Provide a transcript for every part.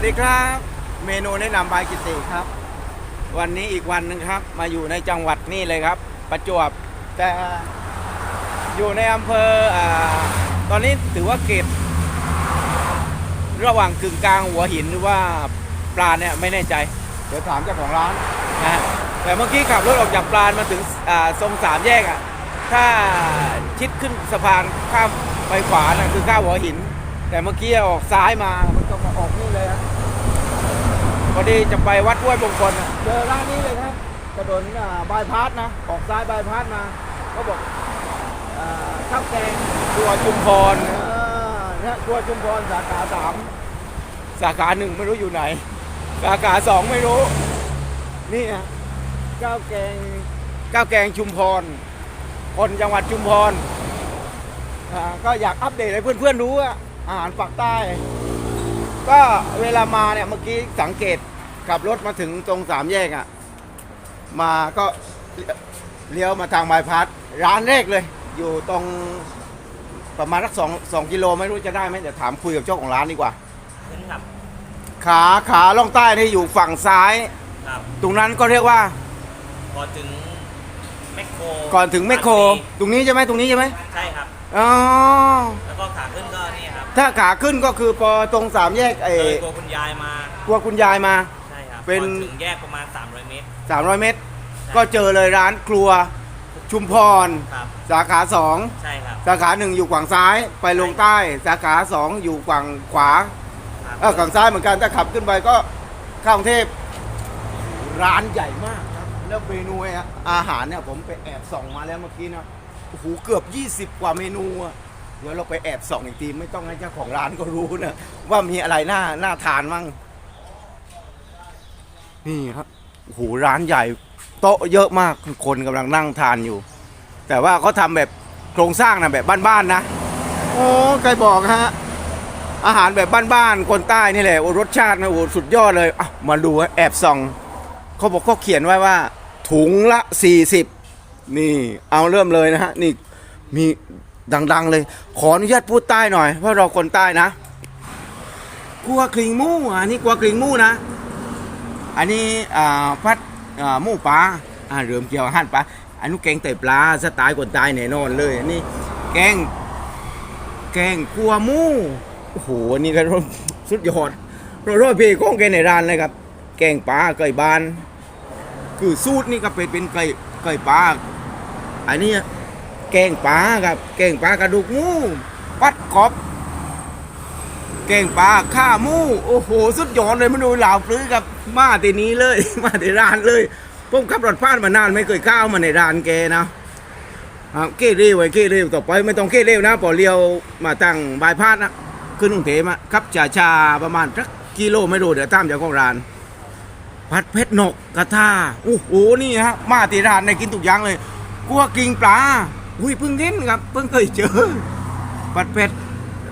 วัสดีครับ เมนูแนะนำบายกิติครับ วันนี้อีกวันหนึ่งครับ มาอยู่ในจังหวัดนี่เลยครับ ประจวบแต่อยู่ในอำเภออตอนนี้ถือว่าเกตระหว่างกึ่งกลางหัวหินหรือว่าปลาเนี่ยไม่แน่ใจ เดี๋ยวถามเจ้าของร้านนะแต่เมื่อกี้ขับรถออกจากปลามาถึงทรงสามแยกอะถ้าชิดขึ้นสะพานข้ามไปขวานะคือข้ามหัวหิน แต่เมื่อกี้ออกซ้ายมามันก็มาออกนี่เลยฮะพอดีจะไปวัดห้วยมงคลอะเจอร้านนี้เลยครับถนนอ่าบายพาสนะ ออกซ้ายบายพาสมาเขาบอกอ่าข้าวแกงตัวชุมพรอ่านะตัวชุมพรสาขาสามสาขาหนึ่งไม่รู้อยู่ไหน สาขาสองไม่รู้ นี่ฮะข้าวแกงข้าวแกงชุมพร คนจังหวัดชุมพรอ่าก็อยากอัปเดตให้เพื่อนๆรู้ว่า อาหารปากใต้ ก็เวลามาเนี่ยเมื่อกี้สังเกตขับรถมาถึงตรงสามแยกอะ่ะ มาก็เลี้ยวมาทางบายพาสร้านแรกเลย อยู่ตรงประมาณสักสองสองกิโลไม่รู้จะได้ไหมเดี๋ยวถามคุยกับเจ้าของร้านดีกว่าขึ้นครับ ขาขาล่องใต้นี่อยู่ฝั่งซ้าย ครับตรงนั้นก็เรียกว่าพอถึงแมคโครก่อนถึงแมคโครตรงนี้ใช่ไหมตรงนี้ใช่ไหมใช่ครับ อ๋อ แล้วก็ขาขึ้นก็นี่ครับ ถ้าขาขึ้นก็คือพอตรงสามแยกไอ้เลยตัวคุณยายมา กลัวคุณยายมา ใช่ครับเป็น ก่อถึงแยกประมาณ 300 เมตร 300 เมตร ก็เจอเลยร้านครัวชุมพร ครับ สาขาสองใช่ครับ สาขาหนึ่งอยู่ฝั่งซ้ายไปลงใต้ สาขาสองอยู่ฝั่งขวาครับเออฝั่งซ้ายเหมือนกันถ้าขับขึ้นไปก็เข้ากรุงเทพร้านใหญ่มากครับแล้วเมนูอะอาหารเนี่ยผมไปแอบส่องมาแล้วเมื่อกี้นะโอ้โหเกือบ 20 กว่าเมนูอะ เดี๋ยวเราไปแอบส่องอีกทีไม่ต้องให้เจ้าของร้านก็รู้นะว่ามีอะไรน่าน่าทานมั่งนี่ครับโอ้โหร้านใหญ่โต๊ะเยอะมากคนกำลังนั่งทานอยู่ แต่ว่าเขาทำแบบโครงสร้างนะแบบบ้านๆนะโอ้ใครบอกฮะอาหารแบบบ้านๆคนใต้นี่แหละโอ้รสชาตินะโอ้สุดยอดเลยอะมาดูฮะแอบส่องเขาบอกเขาเขียนไว้ว่า ถุงละ 40 นี่เอาเริ่มเลยนะฮะนี่มี ดัง ๆ เลย ขออนุญาตพูดใต้หน่อยเพราะเราคนใต้นะกัวกริงมู่อะนี่กัวกริงมู่นะ อันนี้พัดมูปลาอ่าเริ่มเกี่ยวอาหารปลาอันนู้แกงไตปลาสไตล์คนใต้แน่นอนเลยอันนี้แกงแกงกัวมูโอ้โหอันนี่ก็สุดยอดรอยๆเพของแกในร้านเลยครับ แกงปลาไก่บาน คือสูตรนี่ก็เป็นเป็นไก่ไก่ปลาอันนี้ แกงปลาครับ แกงปลากระดูกหมูปัดกรอบ แกงปลาข้าหมูโอ้โห สุดยอดเลยมาดูเหล่าปลื้อกับมาตีนี้เลย มาที่ร้านเลยผมขับรถผ่านมานานไม่เคยเข้าวมาในร้านแกนะอ่เก้เร็วไอ้เก้เร็วต่อไปไม่ต้องเก้เร็วนะพอเลี้ยวมาตั้งบายพาสนะขึ้นกรุงเทพอะขับชาชาประมาณสักกิโลไม่รู้เดี๋ยวตามเจ้าของร้าน ผัดเพชรนกกระทาโอ้โหนี่ฮะมาที่ร้านในกินทุกอย่างเลยกัวกิงปลา อุ้ยเพิ่งเห็นครับเพิ่งเคยเจอผัดเพชร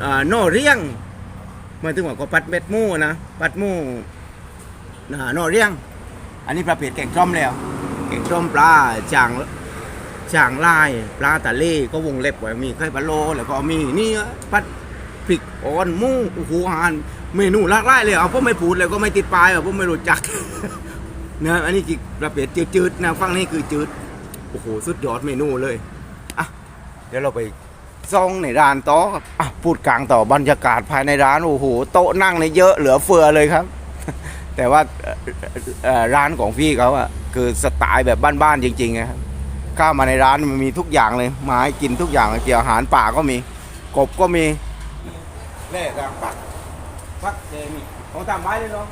อ่าโนเรียงหมายถึงว่าก็ปัดเม็ดหมูนะปัดหมูนะนอเรียง อันนี้ประเภทแกงส้มแล้วแกงส้มปลาจางจางลายปลาตะเล่ก็วงเล็บไว้มีไข่พะโล แล้วก็มีนี่ปัดพริกอ่อนหมูโอ้โหอาหารเมนูหลากหลายเลยเอาผมไม่พูดเลยก็ไม่ติดปลายอะผมไม่รู้จักนะอันนี้คือประเภทจืดๆนะฟังนี่คือจืดโอ้โหสุดยอดเมนูเลย เดี๋ยวเราไปซองในร้านโต๊ะครับอะพูดกลางต่อบรรยากาศภายในร้านโอ้โหโต๊ะนั่งในเยอะเหลือเฟือเลยครับ แต่ว่าร้านของพี่เขาอะคือสไตล์แบบบ้านๆจริงๆนะครับข้ามาในร้านมันมีทุกอย่างเลยมาให้กินทุกอย่างเกี่ยวอาหารป่าก็มี กบก็มีเล่กางปักปักเจมีของตามไม้เลยเนาะ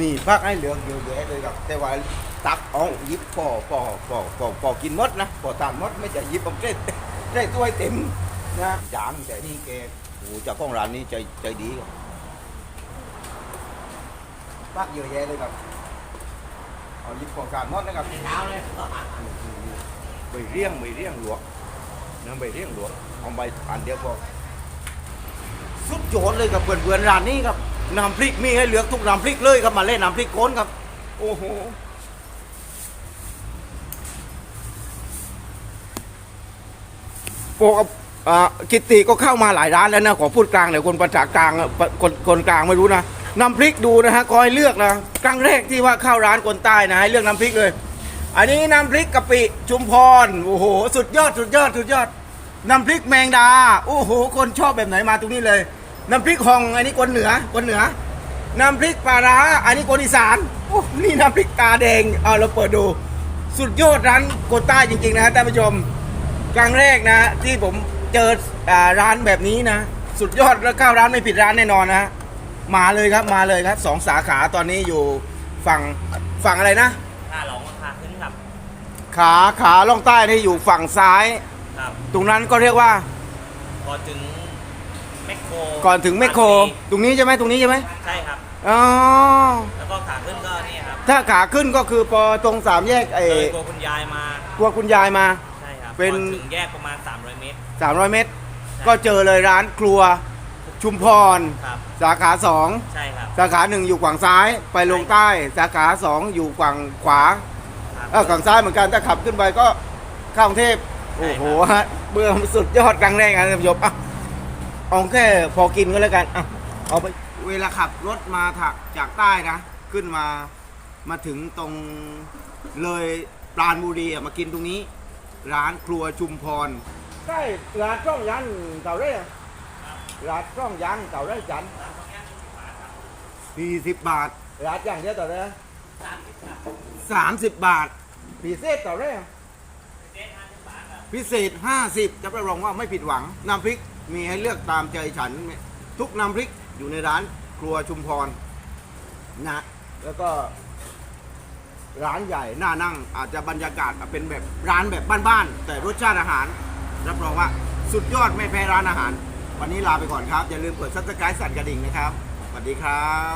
นี่พักให้เหลืองเยอะแยะเลยครับแต่ว่า ตักเอายิบพอพอพอพอพอกินมดนะพอทานมดไม่จะยิบเอาเส้นได้ถ้วเต็มนะจานแต่นี่แกโอ้โหเจ้าของร้านนี้ใจใจดีครับพักเยอะแยะเลยครับเอายิบของทานหมดนะครับเช้าเลยใบเรียงใบเรียงหลวงนะใบเรียงหลวงเอาใบอันเดียวพอสุดยอดเลยครับเพื่อนๆร้านนี้ครับน้ำพริกมีให้เหลือกทุกน้ำพริกเลยครับมาเล่นน้ำพริกโคนครับ โอ้โห โกกิตติก็เข้ามาหลายร้านแล้วนะขอพูดกลางเดี๋ยวคนภาษากลางคนคนกลางไม่รู้นะน้ำพริกดูนะฮะคอยเลือกนะครั้งแรกที่ว่าเข้าร้านคนใต้นะให้เลือกน้ำพริกเลย อันนี้น้ำพริกกะปิชุมพรโอ้โหสุดยอดสุดยอดสุดยอดน้ำพริกแมงดาโอ้โห คนชอบแบบไหนมาตรงนี้เลย น้ำพริกฮองอันนี้คนเหนือคนเหนือ น้ำพริกปลาร้าอันนี้คนอีสานโอ้นี่น้ำพริกตาแดงเอาเราเปิดดู สุดยอดร้านคนใต้จริงๆนะฮะท่านผู้ชม ครั้งแรกนะ ที่ผมเจออ่าร้านแบบนี้นะ สุดยอดแล้วเข้าร้านไม่ผิดร้านแน่นอนนะฮะมาเลยครับมาเลยครับสองสาขาตอนนี้อยู่ฝั่งฝั่งอะไรนะ ค่าหลองขาขึ้นครับ ขาขาล่องใต้นี่อยู่ฝั่งซ้าย ครับตรงนั้นก็เรียกว่าพอถึงแมคโครก่อนถึงแมคโครบางพลีตรงนี้ใช่ไหมตรงนี้ใช่ไหมใช่ครับ อ๋อแล้วก็ขาขึ้นก็นี่ครับถ้าขาขึ้นก็คือพอตรงสามแยกไอ้เลยตัวคุณยายมากลัวคุณยายมาใช่ครับ เป็น ก่อถึงแยกประมาณ 300 เมตร300 เมตร ก็เจอเลยร้านครัวชุมพร ครับ สาขาสองใช่ครับ สาขาหนึ่งอยู่ฝั่งซ้ายไปลงใต้ สาขาสองอยู่ฝั่งขวาครับ เออฝั่งซ้ายเหมือนกันถ้าขับขึ้นไปก็เข้ากรุงเทพใช่โอ้ครับโหฮะเบื่อสุดยอดครั้งแรกนะท่านผู้ชมอะเอาแค่พอกินก็แล้วกันอะเอาไปเวลาขับรถมาถักจากใต้นะ ขึ้นมามาถึงตรงเลยปราณบุรีอะมากินตรงนี้ ร้านครัวชุมพร ใช่ร้านช่องยันเก่าได้ร้านช่องยันเก่าได้จันสี่สิบบาท ร้านอย่างเดียวต่อเลยสามสิบบาทพิเศษต่อเลยพิเศษห้าสิบจะรับรองว่าไม่ผิดหวัง น้ำพริกมีให้เลือกตามใจฉัน ทุกน้ำพริกอยู่ในร้านครัวชุมพรนะ แล้วก็ ร้านใหญ่น่านั่งอาจจะบรรยากาศเป็นแบบร้านแบบบ้านๆแต่รสชาติอาหารรับรองว่าสุดยอดไม่แพ้ร้านอาหาร วันนี้ลาไปก่อนครับ อย่าลืมกดซับสไครต์สั่นกระดิ่งนะครับสวัสดีครับ